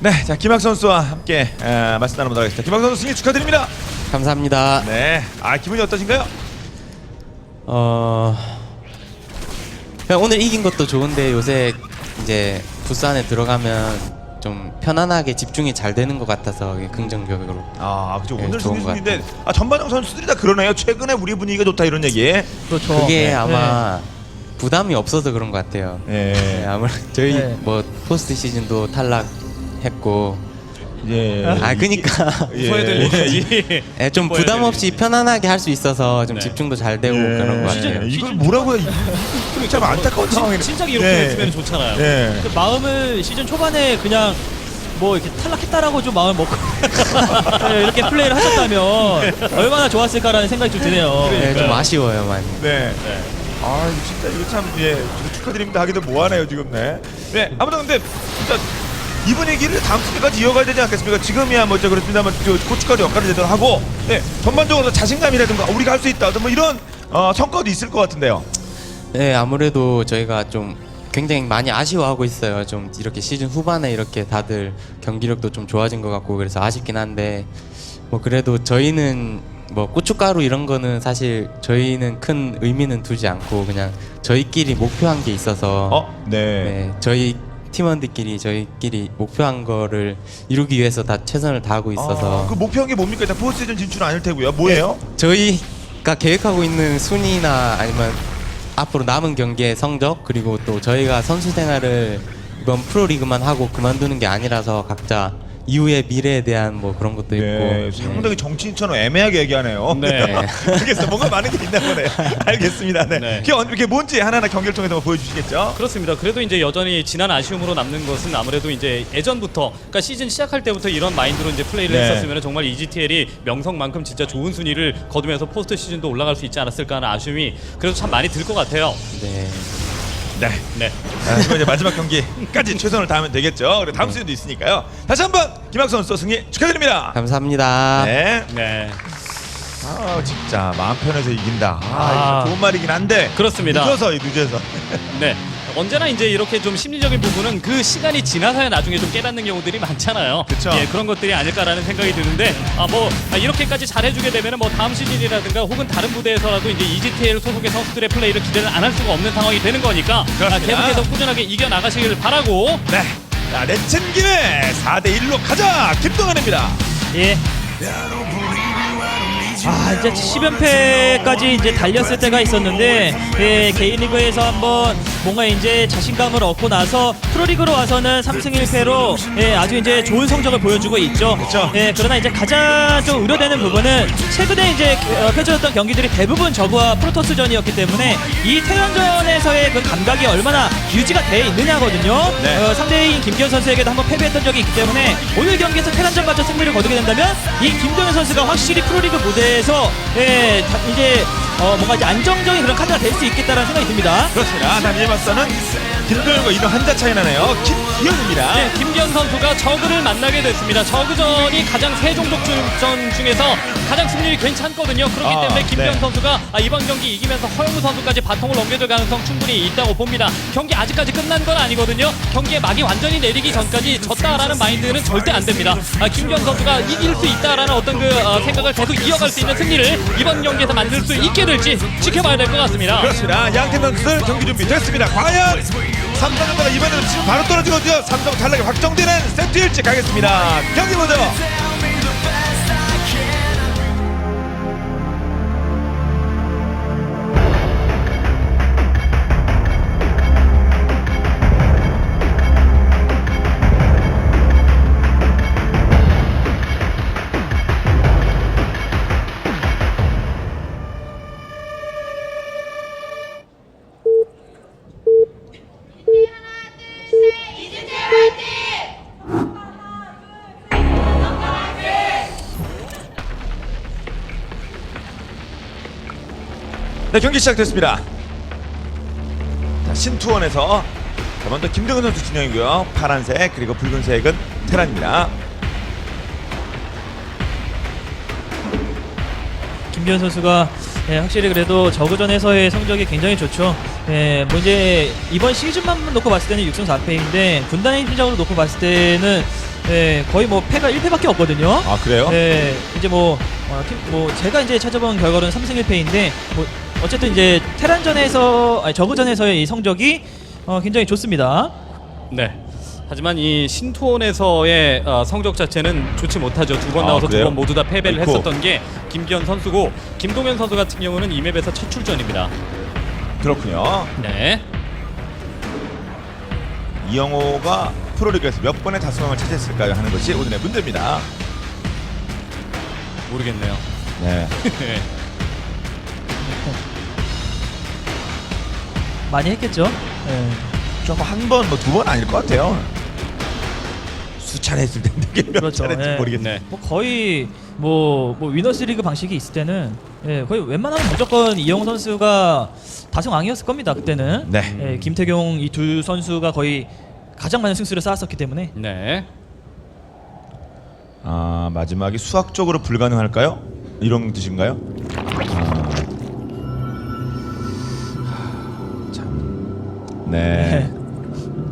네, 자 김학 선수와 함께 에, 말씀 나눠보도록 하겠습니다. 김학 선수 승리 축하드립니다. 감사합니다. 네, 아 기분이 어떠신가요? 어 그냥 오늘 이긴 것도 좋은데 요새 이제 부스 안에 들어가면 좀 편안하게 집중이 잘 되는 것 같아서 이게 긍정적으로. 아, 그죠. 네, 오늘 좋은 승리 것 중인데 아, 전반적 선수들이 다 그러네요. 최근에 우리 분위기가 좋다 이런 얘기. 그렇죠. 그게 네. 아마 부담이 없어서 그런 것 같아요. 네. 네, 아무래도 저희 네. 뭐 포스트 시즌도 탈락 했고 예. 아 그니까 예. 소외될 일이지. 예, 좀 보여야 부담 없이 편안하게 할 수 있어서 좀 네. 집중도 잘 되고 예. 그런 것 시즌- 같아요. 이걸 뭐라고 해? 참 안타까운 상황이네. 진작 이렇게 네. 했으면 좋잖아요. 예. 그 마음을 시즌 초반에 그냥 뭐 이렇게 탈락했다라고 좀 마음을 먹고 네, 이렇게 플레이를 하셨다면 얼마나 좋았을까라는 생각이 좀 드네요. 네, 좀 아쉬워요 많이. 네. 네. 아, 이거 진짜 이거 참 예. 저도 축하드립니다. 하기도 뭐하네요 지금 네. 네. 아무튼 근데 진짜 이 분위기를 다음 시즌까지 이어가야 되지 않겠습니까? 지금이야 뭐죠 그렇습니다만 저 고춧가루 역할을 제대로 하고 네 전반적으로 자신감이라든가 우리가 할 수 있다 뭐 이런 어, 성과도 있을 것 같은데요. 네, 아무래도 저희가 좀 굉장히 많이 아쉬워하고 있어요. 좀 이렇게 시즌 후반에 이렇게 다들 경기력도 좀 좋아진 것 같고 그래서 아쉽긴 한데 뭐 그래도 저희는 뭐 고춧가루 이런 거는 사실 저희는 큰 의미는 두지 않고 그냥 저희끼리 목표한 게 있어서 어, 네. 네, 저희 팀원들끼리 저희끼리 목표한 거를 이루기 위해서 다 최선을 다하고 있어서 아, 그 목표한 게 뭡니까? 일단 포스트 시즌 진출은 아닐 테고요. 뭐예요? 저희가 계획하고 있는 순위나 아니면 앞으로 남은 경기의 성적 그리고 또 저희가 선수 생활을 이번 프로리그만 하고 그만두는 게 아니라서 각자 이후의 미래에 대한 뭐 그런 것도 있고 네, 상당히 정치인처럼 애매하게 얘기하네요. 네. 알겠어. 뭔가 많은 게 있나 보네. 알겠습니다. 네. 네. 그게, 언- 그게 뭔지 하나하나 경기를 통해서 한번 보여주시겠죠? 그렇습니다. 그래도 이제 여전히 지난 아쉬움으로 남는 것은 아무래도 이제 예전부터, 그러니까 시즌 시작할 때부터 이런 마인드로 이제 플레이를 네. 했었으면 정말 EGTL이 명성만큼 진짜 좋은 순위를 거두면서 포스트 시즌도 올라갈 수 있지 않았을까 하는 아쉬움이 그래도 참 많이 들 것 같아요. 네. 네. 네. 아, 그럼 이제 마지막 경기까지 최선을 다하면 되겠죠. 그리고 다음 시즌도 있으니까요. 다시 한번 김학수 선수 승리 축하드립니다. 감사합니다. 네. 네. 아 진짜 마음 편해서 이긴다. 아, 아. 이거 좋은 말이긴 한데 그렇습니다. 늦어서 늦어서. 네. 언제나 이제 이렇게 좀 심리적인 부분은 그 시간이 지나서야 나중에 좀 깨닫는 경우들이 많잖아요. 그쵸. 예, 그런 것들이 아닐까라는 생각이 드는데 아뭐 이렇게까지 잘해주게 되면은 뭐 다음 시즌이라든가 혹은 다른 무대에서라도 이제 EGTL 소속의 선수들의 플레이를 기대를 안 할 수가 없는 상황이 되는 거니까 아, 그렇습니다. 계속해서 꾸준하게 이겨 나가시길 바라고. 네. 자 내친 김에 4대 1로 가자. 김동환입니다. 예. 아 이제 10연패까지 이제 달렸을 때가 있었는데 예, 개인 리그에서 한번 뭔가 이제 자신감을 얻고 나서 프로리그로 와서는 3승 1패로 예, 아주 이제 좋은 성적을 보여주고 있죠. 예, 그러나 이제 가장 좀 우려되는 부분은 최근에 이제 어, 펼쳐졌던 경기들이 대부분 저그와 프로토스전이었기 때문에 이 태연전에서의 그 감각이 얼마나 유지가 돼 있느냐거든요. 네. 어, 상대인 김기현 선수에게도 한번 패배했던 적이 있기 때문에 오늘 경기에서 테란전 맞춰 승리를 거두게 된다면 이 김동현 선수가 확실히 프로리그 무대에 서 예, 다- 이제 어, 뭔가 이제 안정적인 그런 카드가 될 수 있겠다는 생각이 듭니다. 그렇습니다. 다음 1맞서는 김도현과 이런 한자 차이 나네요. 김기현입니다. 네, 김기현 선수가 저그를 만나게 됐습니다. 저그전이 가장 세 종족 전 중에서 가장 승률이 괜찮거든요. 그렇기 아, 때문에 김기현 네. 선수가 아, 이번 경기 이기면서 허영우 선수까지 바통을 넘겨줄 가능성 충분히 있다고 봅니다. 경기 아직까지 끝난 건 아니거든요. 경기에 막이 완전히 내리기 전까지 졌다라는 마인드는 절대 안 됩니다. 아, 김기현 선수가 이길 수 있다라는 어떤 그 어, 생각을 계속 이어갈 수 있는 승리를 이번 경기에서 만들 수 있게 될지 지켜봐야 될 것 같습니다. 그렇습니다. 양팀 선수들 경기 준비 됐습니다. 과연 삼성전자가 이번에는 지금 바로 떨어지거든요. 삼성 탈락이 확정되는 세트 일찍 가겠습니다. 경기 보죠. 네 경기 시작됐습니다. 자, 신투원에서 자, 먼저 김동현 선수 진영이고요. 파란색 그리고 붉은색은 테란입니다. 김기현 선수가 예, 확실히 그래도 저그전에서의 성적이 굉장히 좋죠. 예, 뭐 이제 이번 시즌만 놓고 봤을 때는 6승 4패인데 분단의 팀적으로 놓고 봤을 때는 예, 거의 뭐 패가 1패밖에 없거든요. 아 그래요? 예, 이제 뭐, 어, 팀- 뭐 제가 이제 찾아본 결과로는 3승 1패인데 뭐 어쨌든 이제 테란전에서 아니 저그전에서의 이 성적이 어, 굉장히 좋습니다. 네. 하지만 이 신투원에서의 어, 성적 자체는 좋지 못하죠. 두 번 아, 나와서 두 그래요? 번 모두 다 패배를 아이고. 했었던 게 김기현 선수고 김동현 선수 같은 경우는 이 맵에서 첫 출전입니다. 그렇군요. 네. 이영호가 프로리그에서 몇 번의 다승왕을 차지했을까요 하는 것이 오늘의 문제입니다. 모르겠네요. 네. 네. 많이 했겠죠. 예. 조금 한 번, 뭐 두 번 아닐 것 같아요. 수차례 했을 텐데 몇 그렇죠. 차례인지 예. 모르겠네. 네. 뭐 거의 뭐, 뭐 위너스리그 방식이 있을 때는 예, 거의 웬만하면 무조건 이영호 선수가 다승왕이었을 겁니다. 그때는 네. 예, 김태경 이 두 선수가 거의 가장 많은 승수를 쌓았었기 때문에 네. 아 마지막이 수학적으로 불가능할까요? 이런 뜻인가요? 아, 네.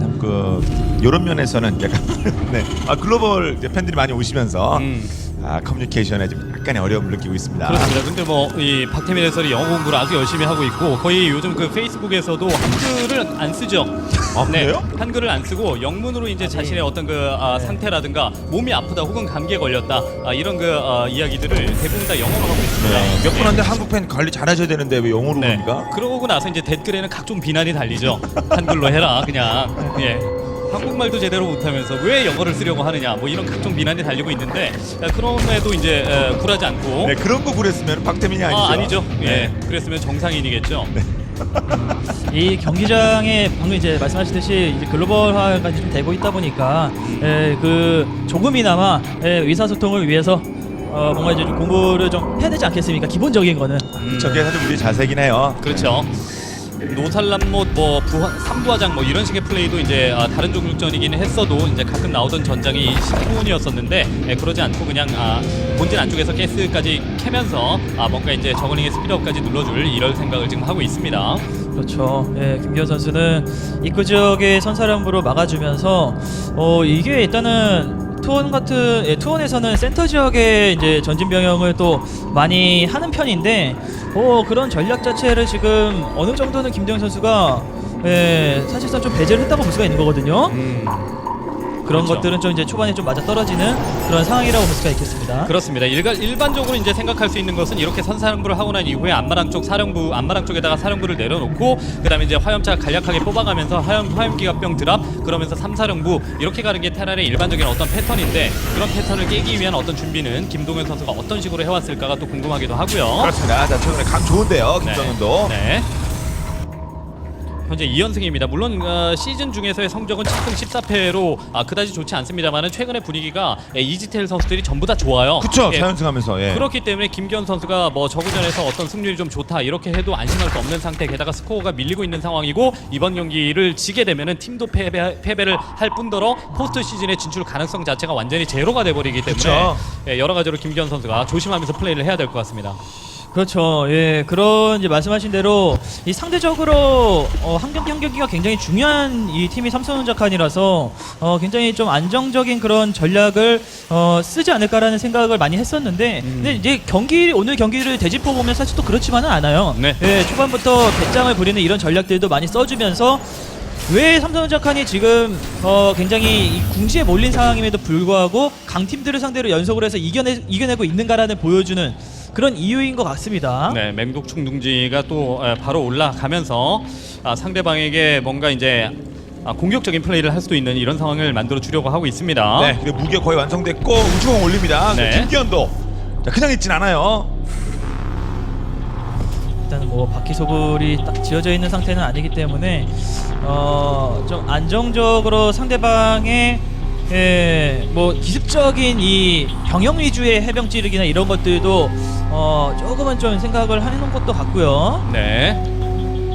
참그 이런 면에서는 약간 네. 아 글로벌 이제 팬들이 많이 오시면서 음. 아 커뮤니케이션에 좀 약간의 어려움을 느끼고 있습니다. 그렇습니다. 근데 뭐 이 박태민 해설이 영어 공부를 아주 열심히 하고 있고 거의 요즘 그 페이스북에서도 한글을 안 쓰죠. 아, 네, 그래요? 한글을 안 쓰고 영문으로 이제 자신의 어떤 그 아, 네. 상태라든가 몸이 아프다 혹은 감기에 걸렸다 아, 이런 그 아, 이야기들을 대부분 다 영어로 하고 있습니다. 네. 몇 분한테 한국 팬 관리 잘하셔야 되는데 왜 영어로 네. 합니까? 그러고 나서 이제 댓글에는 각종 비난이 달리죠. 한글로 해라 그냥. 예. 한국말도 제대로 못하면서 왜 영어를 쓰려고 하느냐 뭐 이런 각종 비난이 달리고 있는데 아, 그럼에도 이제 에, 굴하지 않고 네 그런 거 그랬으면 박태민이 아니죠. 아, 아니죠. 네. 예. 그랬으면 정상인이겠죠. 이 경기장에 방금 이제 말씀하셨듯이 이제 글로벌화가 좀 되고 있다 보니까 예, 그 조금이나마 예, 의사소통을 위해서 어, 뭔가 이제 좀 공부를 좀 해야 되지 않겠습니까? 기본적인 거는 저게 사실 우리 자세긴 해요. 그렇죠. 노살람못 뭐 부하, 삼부화장 뭐 이런 식의 플레이도 이제 아, 다른 종족전이긴 했어도 이제 가끔 나오던 전장이 신투원이었었는데 예, 그러지 않고 그냥 아, 본진 안쪽에서 가스까지 캐면서 아, 뭔가 이제 저글링의 스피드업까지 눌러줄 이럴 생각을 지금 하고 있습니다. 그렇죠. 예, 김기현 선수는 입구 지역의 선사령부로 막아주면서 어 이게 일단은 투원 같은 예, 투원에서는 센터 지역에 이제 전진 병영을 또 많이 하는 편인데 어 그런 전략 자체를 지금 어느 정도는 김대영 선수가 예, 사실상 좀 배제를 했다고 볼 수가 있는 거거든요. 그런 그렇죠. 것들은 좀 이제 초반에 좀 맞아 떨어지는 그런 상황이라고 볼 수가 있겠습니다. 그렇습니다. 일가, 일반적으로 이제 생각할 수 있는 것은 이렇게 선사령부를 하고 난 이후에 안마랑 쪽 사령부, 안마랑 쪽에다가 사령부를 내려놓고 그다음에 이제 화염차 간략하게 뽑아가면서 화염 화염 기갑병 드랍 그러면서 삼사령부 이렇게 가는 게 테란의 일반적인 어떤 패턴인데 그런 패턴을 깨기 위한 어떤 준비는 김동현 선수가 어떤 식으로 해왔을까가 또 궁금하기도 하고요. 그렇습니다. 자 최근에 감 좋은데요, 김정은도. 네. 현재 2연승입니다. 물론 어, 시즌 중에서의 성적은 7승 14패로 아, 그다지 좋지 않습니다만은 최근의 분위기가 예, 이지텔 선수들이 전부 다 좋아요. 그쵸, 예, 자연승하면서. 예. 그렇기 때문에 김기현 선수가 뭐 저구전에서 어떤 승률이 좀 좋다 이렇게 해도 안심할 수 없는 상태 게다가 스코어가 밀리고 있는 상황이고 이번 경기를 지게 되면은 팀도 패배, 패배를 할 뿐더러 포스트 시즌의 진출 가능성 자체가 완전히 제로가 돼버리기 때문에 그쵸. 예, 여러 가지로 김기현 선수가 조심하면서 플레이를 해야 될 것 같습니다. 그렇죠. 예, 그런 이제 말씀하신 대로 이 상대적으로 어, 한 경기 한 경기가 굉장히 중요한 이 팀이 삼성전자칸이라서 어, 굉장히 좀 안정적인 그런 전략을 어, 쓰지 않을까라는 생각을 많이 했었는데, 근데 이제 경기 오늘 경기를 되짚어 보면 사실 또 그렇지만은 않아요. 네. 예, 초반부터 배짱을 부리는 이런 전략들도 많이 써주면서. 왜 삼성전자칸이 지금 어, 굉장히 이 궁지에 몰린 상황임에도 불구하고 강팀들을 상대로 연속으로 해서 이겨내, 이겨내고 있는가라는 보여주는 그런 이유인 것 같습니다. 네, 맹독충 둥지가 또 에, 바로 올라가면서 아, 상대방에게 뭔가 이제 아, 공격적인 플레이를 할 수도 있는 이런 상황을 만들어 주려고 하고 있습니다. 네, 그리고 무게 거의 완성됐고 우주공 올립니다. 네. 김기현도 자, 그냥 있진 않아요. 일단 뭐 바퀴 소굴이 딱 지어져 있는 상태는 아니기 때문에 어, 좀 안정적으로 상대방의 예, 뭐 기습적인 이 병영 위주의 해병 찌르기나 이런 것들도 어, 조금은 좀 생각을 해놓은 것도 같고요. 네.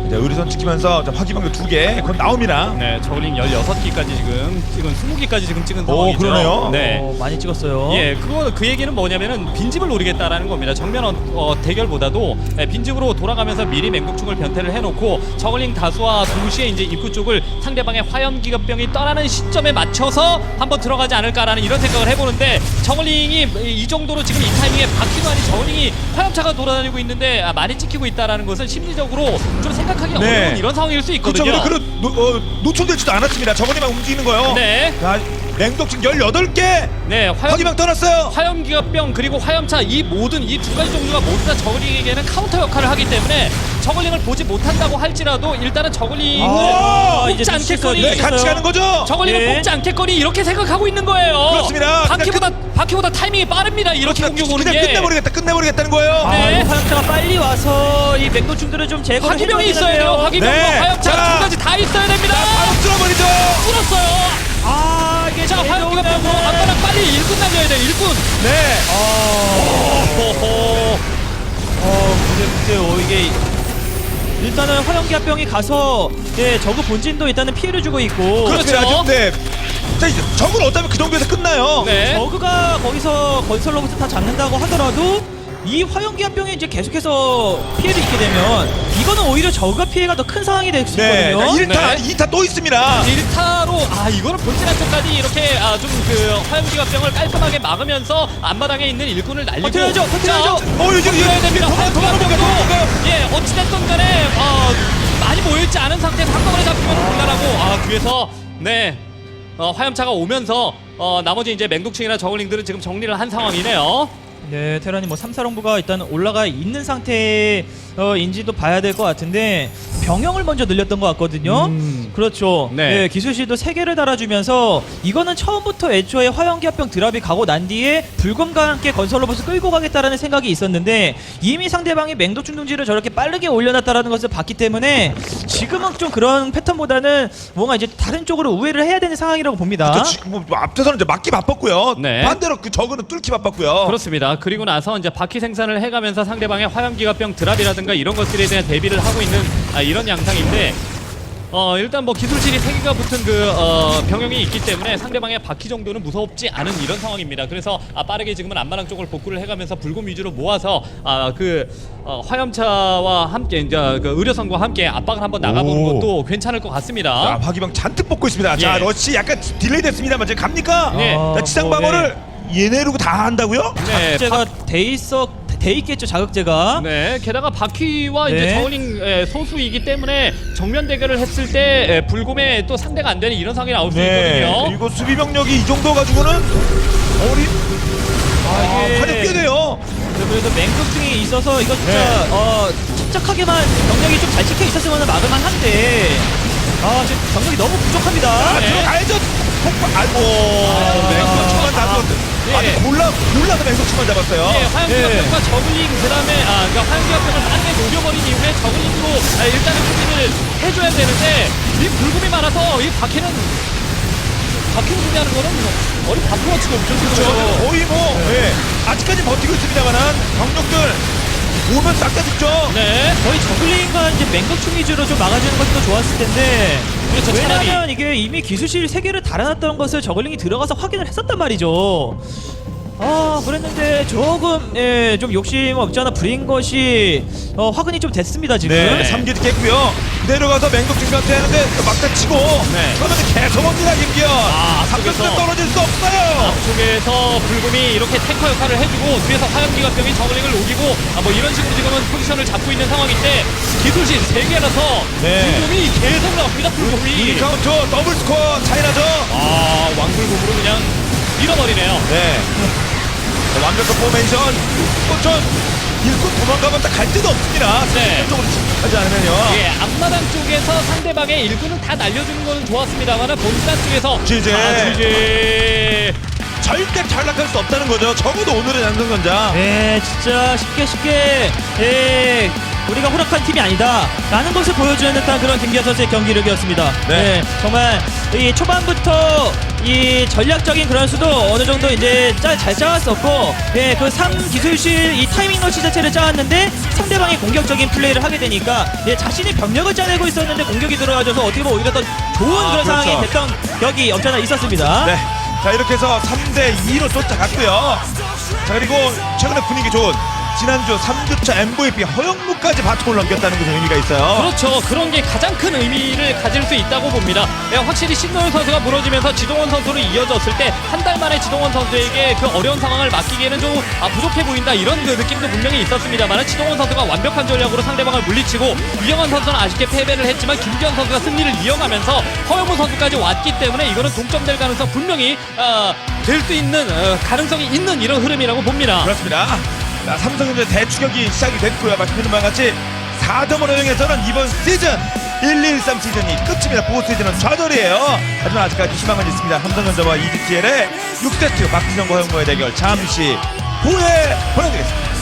이제 의료선 지키면서 자, 화기방도 두 개, 곧 나옵니다. 네, 저울링 16기까지 지금 찍은 20기까지 지금 찍은 오, 상황이죠. 그러네요. 네. 어, 많이 찍었어요. 예, 그거 그 얘기는 뭐냐면은 빈집을 노리겠다라는 겁니다. 정면 어, 어, 대결보다도 예, 빈집으로 돌아가면서 미리 맹독충을 변태를 해놓고 저글링 다수와 동시에 이제 입구 쪽을 상대방의 화염 기갑병이 떠나는 시점에 맞춰서 한번 들어가지 않을까라는 이런 생각을 해보는데 저글링이 이 정도로 지금 이 타이밍에 바퀴도 아닌 저글링이 화염차가 돌아다니고 있는데 아, 많이 찍히고 있다라는 것은 심리적으로 좀 생각하 기 네. 어려운 이런 상황일 수 그렇죠. 있거든요. 그리고 노, 어, 노출되지도 않았습니다. 저번에만 움직이는 거요. 네. 자, 맹독충 18개. 네, 화염 화기방 떠났어요. 화염기갑병 그리고 화염차 이 모든 이 두 가지 종류가 모두 다 저글링에게는 카운터 역할을 하기 때문에 저글링을 보지 못한다고 할지라도 일단은 저글링을 아, 이제 뽑지 않겠거니 네, 같이 가는 거죠. 저글링을 예. 뽑지 않겠거니 이렇게 생각하고 있는 거예요. 그렇습니다. 바퀴보다 바퀴보다 타이밍이 빠릅니다. 이렇게 그냥 공격 오는 그냥 게 끝내버리겠다. 끝내버리겠다는 거예요. 아, 네. 이 화염차가 빨리 와서 이 맹독충들을 좀 제거를 화기병이 해줘야 있어야 돼요. 되는데요. 화기병과 네. 화염차 자. 두 가지 다 있어야 됩니다. 바로 뚫어버리죠. 뚫었어요. 아 이게 자, 화염기갑병 내려오면은- 아까랑 빨리 일꾼 날려야 돼. 일꾼. 네. 호호. 어, 근데 글쎄요, 이게 일단은 화염기 합병이 가서 예, 저그 본진도 일단은 피해를 주고 있고 그렇죠. 그렇죠. 네. 자, 이제 적을 어쩌면 그 정도에서 끝나요. 네. 저그가 거기서 건설 로봇을 다 잡는다고 하더라도 이 화염기 합병이 이제 계속해서 피해를 입게 되면 이거는 오히려 저그가 피해가 더 큰 상황이 될 수 네. 있거든요. 자, 1타, 네. 2타 또 있습니다. 1타로 아 이거는 본진 한쪽까지 이렇게 아, 좀 그 화염기갑병을 깔끔하게 막으면서 앞마당에 있는 일꾼을 날리고 버텨야죠, 버텨야죠. 자, 어, 이제 버텨야 됩니다. 도망, 도망, 도망, 도망, 도망. 예 어찌됐든 간에 어, 많이 모여있지 않은 상태에서 한꺼번에 잡히면 곤란하고 아 뒤에서 네 어, 화염차가 오면서 어, 나머지 이제 맹독충이나 저글링들은 지금 정리를 한 상황이네요 네, 테란이 뭐 3, 4롱부가 일단 올라가 있는 상태인지도 봐야 될 것 같은데 병영을 먼저 늘렸던 것 같거든요. 그렇죠. 네. 네. 기술실도 3개를 달아주면서 이거는 처음부터 애초에 화염기합병 드랍이 가고 난 뒤에 불검과 함께 건설 로봇을 끌고 가겠다라는 생각이 있었는데 이미 상대방이 맹독충 둥지를 저렇게 빠르게 올려놨다라는 것을 봤기 때문에 지금은 좀 그런 패턴보다는 뭔가 이제 다른 쪽으로 우회를 해야 되는 상황이라고 봅니다. 저 지금 뭐 앞에서는 이제 막기 바빴고요. 네. 반대로 그 적은 뚫기 바빴고요. 그렇습니다. 그리고 나서 이제 바퀴 생산을 해가면서 상대방의 화염기갑병 드랍이라든가 이런 것들에 대한 대비를 하고 있는 아, 이런 양상인데 어 일단 뭐 기술실이 세 개가 붙은 그 어, 병영이 있기 때문에 상대방의 바퀴 정도는 무섭지 않은 이런 상황입니다. 그래서 아, 빠르게 지금은 안마랑 쪽을 복구를 해가면서 불곰 위주로 모아서 아 그 어, 화염차와 함께 이제 그 의료선과 함께 압박을 한번 나가보는 오. 것도 괜찮을 것 같습니다. 자, 화기방 잔뜩 뽑고 있습니다. 자, 예. 러시 약간 딜레이 됐습니다만 지금 갑니까? 네. 자, 지상 뭐, 방어를 얘네로 다 한다고요? 네, 자극제가 돼 있어 돼 있겠죠 자극제가. 네, 게다가 바퀴와 이제 네. 저울링 에, 소수이기 때문에 정면 대결을 했을 때 에, 불곰에 또 상대가 안 되는 이런 상황이 나올 수 네. 있거든요. 그리고 수비 병력이 이 정도 가지고는 어리 아, 이게- 화력 꽤 돼요. 네, 그래서 맹독증이 있어서 이거 진짜 네. 어, 침착하게만 병력이 좀 잘 찍혀 있었으면 막을만 한데 아 지금 병력이 너무 부족합니다. 아, 네. 들어가야죠. 폭발. 아이고. 맹독충만 아, 잡았 예. 아니, 몰라, 몰라서 맹독충만 잡았어요. 예, 화염기갑병과 저글링 그다음에 아 그러니까 화염기갑병을 빠르게 녹여버린 이후에 저글링으로 아, 일단은 수비를 해줘야 되는데 이 불금이 많아서 이 바퀴는 바퀴를 수비하는 거는 뭐 어리 바쁘가 치고 없죠 그렇죠. 거의 뭐, 예. 아직까지 버티고 있습니다만은 병력들 오면 싹 다 죽죠. 네. 거의 저글링과 이제 맹독충 위주로 좀 막아주는 것도 좋았을 텐데 그렇죠, 왜냐면 차라리. 이게 이미 기술실 세 개를 달아놨던 것을 저글링이 들어가서 확인을 했었단 말이죠. 아 그랬는데 조금 예, 좀 욕심 없지 않아 부린 것이 어, 화근이 좀 됐습니다 지금. 네, 3개 깼고요. 내려가서 맹독충한테 하는데 막다 치고 네. 그러면 계속 옵니다, 김기현. 아, 앞쪽에서. 떨어질 수 없어요. 앞쪽에서 불금이 이렇게 탱커 역할을 해주고 뒤에서 화염기갑병이 저글링을 녹이고 아, 뭐 이런 식으로 지금은 포지션을 잡고 있는 상황인데 기술실 3개라서 네. 불금이 계속 나옵니다 불금이 유니카운트 더블 스코어 차이나죠? 아 왕불금으로 그냥 밀어버리네요 네. 자, 완벽한 포메이션. 또전 일꾼 도망가면 딱갈 데도 없습니다. 네. 쪽으로 하지 않으면요. 예, 앞마당 쪽에서 상대방의 일꾼은 다 날려주는 건 좋았습니다만 본단 쪽에서 지지. 아, 지지. 절대 탈락할 수 없다는 거죠. 적어도 오늘의 양성전자. 네, 진짜 쉽게 쉽게 예, 우리가 호락한 팀이 아니다 라는 것을 보여주는 듯한 그런 김기현 선수의 경기력이었습니다. 네. 네, 정말 이 초반부터 이 전략적인 그런 수도 어느 정도 이제 짜, 잘 짜왔었고 예, 그 3 기술실 이 타이밍 러시 자체를 짜왔는데 상대방이 공격적인 플레이를 하게 되니까 예, 자신이 병력을 짜내고 있었는데 공격이 들어와줘서 어떻게 보면 오히려 더 좋은 아, 그런 상황이 그렇죠. 됐던 격이 없지 않아 있었습니다. 네. 자 이렇게 해서 3대 2로 쫓아갔고요. 자 그리고 최근에 분위기 좋은 지난주 3주차 MVP 허영무까지 바통을 넘겼다는 것은 의미가 있어요. 그렇죠. 그런 게 가장 큰 의미를 가질 수 있다고 봅니다. 예, 확실히 신노현 선수가 무너지면서 지동원 선수로 이어졌을 때 한 달 만에 지동원 선수에게 그 어려운 상황을 맡기기에는 좀 아, 부족해 보인다 이런 그 느낌도 분명히 있었습니다만 지동원 선수가 완벽한 전략으로 상대방을 물리치고 유영환 선수는 아쉽게 패배를 했지만 김기현 선수가 승리를 이어가면서 허영무 선수까지 왔기 때문에 이거는 동점될 가능성 분명히 아, 될수 있는 어, 가능성이 있는 이런 흐름이라고 봅니다. 그렇습니다. 자, 삼성전자 대추격이 시작이 됐고요. 말씀드린 같이 4점을 활용해서는 이번 시즌 1-2-1-3 시즌이 끝입니다. 보호 시즌은 좌절이에요. 하지만 아직까지 희망은 있습니다. 삼성전자와 EGTL의 6세트 박지성과 허영모의 대결 잠시 후에 보내드리겠습니다.